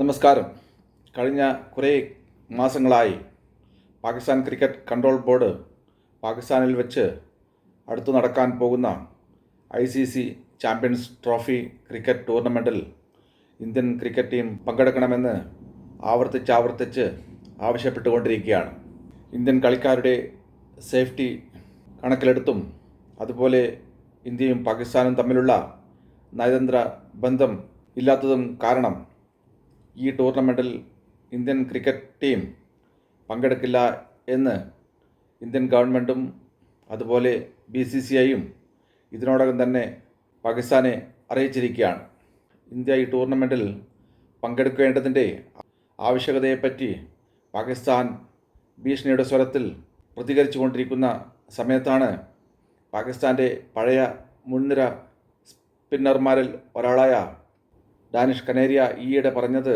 നമസ്കാരം. കഴിഞ്ഞ കുറേ മാസങ്ങളായി പാകിസ്ഥാൻ ക്രിക്കറ്റ് കൺട്രോൾ ബോർഡ് പാകിസ്ഥാനിൽ വെച്ച് അടുത്ത് നടക്കാൻ പോകുന്ന I C C champions trophy cricket ടൂർണമെന്റിൽ ഇന്ത്യൻ ക്രിക്കറ്റ് ടീം പങ്കെടുക്കണമെന്ന് ആവർത്തിച്ചാവർത്തിച്ച് ആവശ്യപ്പെട്ടുകൊണ്ടിരിക്കുകയാണ്. ഇന്ത്യൻ കളിക്കാരുടെ സേഫ്റ്റി കണക്കിലെടുത്തും അതുപോലെ ഇന്ത്യയും പാകിസ്ഥാനും തമ്മിലുള്ള നയതന്ത്ര ബന്ധം ഇല്ലാത്തതും കാരണം ഈ ടൂർണമെന്റിൽ ഇന്ത്യൻ ക്രിക്കറ്റ് ടീം പങ്കെടുക്കില്ല എന്ന് ഇന്ത്യൻ ഗവൺമെന്റും അതുപോലെ ബി സി സി ഐയും ഇതിനോടകം തന്നെ പാകിസ്ഥാനെ അറിയിച്ചിരിക്കുകയാണ്. ഇന്ത്യ ഈ ടൂർണമെന്റിൽ പങ്കെടുക്കേണ്ടതിന്റെ ആവശ്യകതയെപ്പറ്റി പാകിസ്ഥാൻ ഭീഷണിയുടെ സ്വരത്തിൽ പ്രതികരിച്ചു കൊണ്ടിരിക്കുന്ന സമയത്താണ് പാകിസ്ഥാന്റെ പഴയ മുൻനിര സ്പിന്നർമാരിൽ ഒരാളായ ഡാനിഷ് കനേരിയ ഈയിടെ പറഞ്ഞത്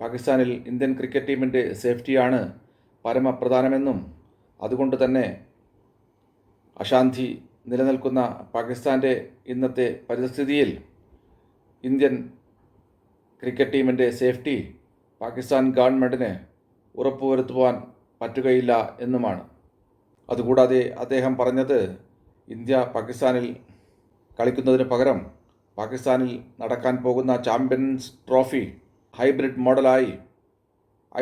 പാകിസ്ഥാനിൽ ഇന്ത്യൻ ക്രിക്കറ്റ് ടീമിന്റെ സേഫ്റ്റിയാണ് പരമപ്രധാനമെന്നും അതുകൊണ്ട് തന്നെ അശാന്തി നിലനിൽക്കുന്ന പാകിസ്ഥാന്റെ ഇന്നത്തെ പരിസ്ഥിതിയിൽ ഇന്ത്യൻ ക്രിക്കറ്റ് ടീമിന്റെ സേഫ്റ്റി പാകിസ്ഥാൻ ഗവൺമെന്റിന് ഉറപ്പുവരുത്തുവാൻ പറ്റുകയില്ല എന്നുമാണ്. അതുകൂടാതെ അദ്ദേഹം പറഞ്ഞത് ഇന്ത്യ പാകിസ്ഥാനിൽ കളിക്കുന്നതിന് പകരം പാകിസ്ഥാനിൽ നടക്കാൻ പോകുന്ന ചാമ്പ്യൻസ് ട്രോഫി ഹൈബ്രിഡ് മോഡലായി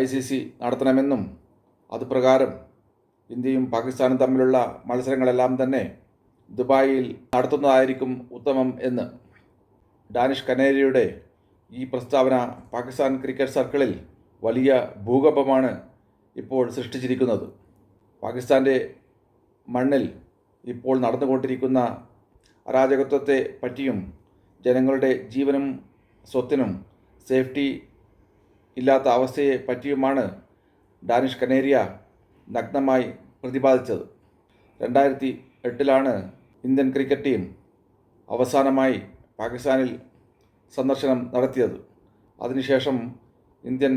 ഐ സി സി നടത്തണമെന്നും അതുപ്രകാരം ഇന്ത്യയും പാകിസ്ഥാനും തമ്മിലുള്ള മത്സരങ്ങളെല്ലാം തന്നെ ദുബായിൽ നടത്തുന്നതായിരിക്കും ഉത്തമം എന്ന്. ഡാനിഷ് കനേരിയുടെ ഈ പ്രസ്താവന പാകിസ്ഥാൻ ക്രിക്കറ്റ് സർക്കിളിൽ വലിയ ഭൂകമ്പമാണ് ഇപ്പോൾ സൃഷ്ടിച്ചിരിക്കുന്നത്. പാകിസ്ഥാന്റെ മണ്ണിൽ ഇപ്പോൾ നടന്നുകൊണ്ടിരിക്കുന്ന അരാജകത്വത്തെ പറ്റിയും ജനങ്ങളുടെ ജീവനും സ്വത്തിനും സേഫ്റ്റി ഇല്ലാത്ത അവസ്ഥയെ പറ്റിയുമാണ് ഡാനിഷ് കനേരിയ നഗ്നമായി പ്രതിപാദിച്ചത്. രണ്ടായിരത്തി എട്ടിലാണ് ഇന്ത്യൻ ക്രിക്കറ്റ് ടീം അവസാനമായി പാകിസ്ഥാനിൽ സന്ദർശനം നടത്തിയത്. അതിനുശേഷം ഇന്ത്യൻ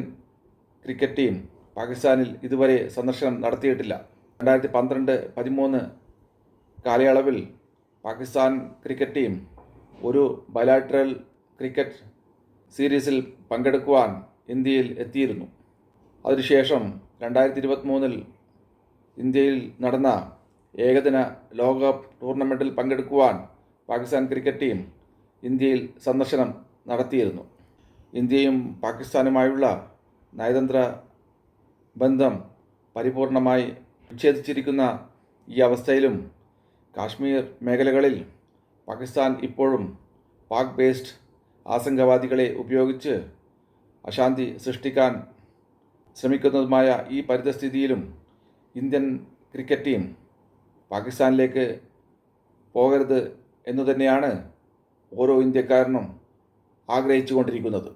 ക്രിക്കറ്റ് ടീം പാകിസ്ഥാനിൽ ഇതുവരെ സന്ദർശനം നടത്തിയിട്ടില്ല. രണ്ടായിരത്തി പന്ത്രണ്ട് പതിമൂന്ന് കാലയളവിൽ പാകിസ്ഥാൻ ക്രിക്കറ്റ് ടീം ഒരു ബയലാട്രൽ ക്രിക്കറ്റ് സീരീസിൽ പങ്കെടുക്കുവാൻ ഇന്ത്യയിൽ എത്തിയിരുന്നു. അതിനുശേഷം രണ്ടായിരത്തി ഇരുപത്തിമൂന്നിൽ ഇന്ത്യയിൽ നടന്ന ഏകദിന ലോകകപ്പ് ടൂർണമെന്റിൽ പങ്കെടുക്കുവാൻ പാകിസ്ഥാൻ ക്രിക്കറ്റ് ടീം ഇന്ത്യയിൽ സന്ദർശനം നടത്തിയിരുന്നു. ഇന്ത്യയും പാകിസ്ഥാനുമായുള്ള നയതന്ത്ര ബന്ധം പരിപൂർണമായി വിച്ഛേദിച്ചിരിക്കുന്ന ഈ അവസ്ഥയിലും കാശ്മീർ മേഖലകളിൽ പാകിസ്ഥാൻ ഇപ്പോഴും പാക് ബേസ്ഡ് ആശങ്കവാദികളെ ഉപയോഗിച്ച് അശാന്തി സൃഷ്ടിക്കാൻ ശ്രമിക്കുന്നതുമായ ഈ പരിതസ്ഥിതിയിലും ഇന്ത്യൻ ക്രിക്കറ്റ് ടീം പാകിസ്ഥാനിലേക്ക് പോകരുത് എന്നു തന്നെയാണ് ഓരോ ഇന്ത്യക്കാരനും ആഗ്രഹിച്ചു കൊണ്ടിരിക്കുന്നത്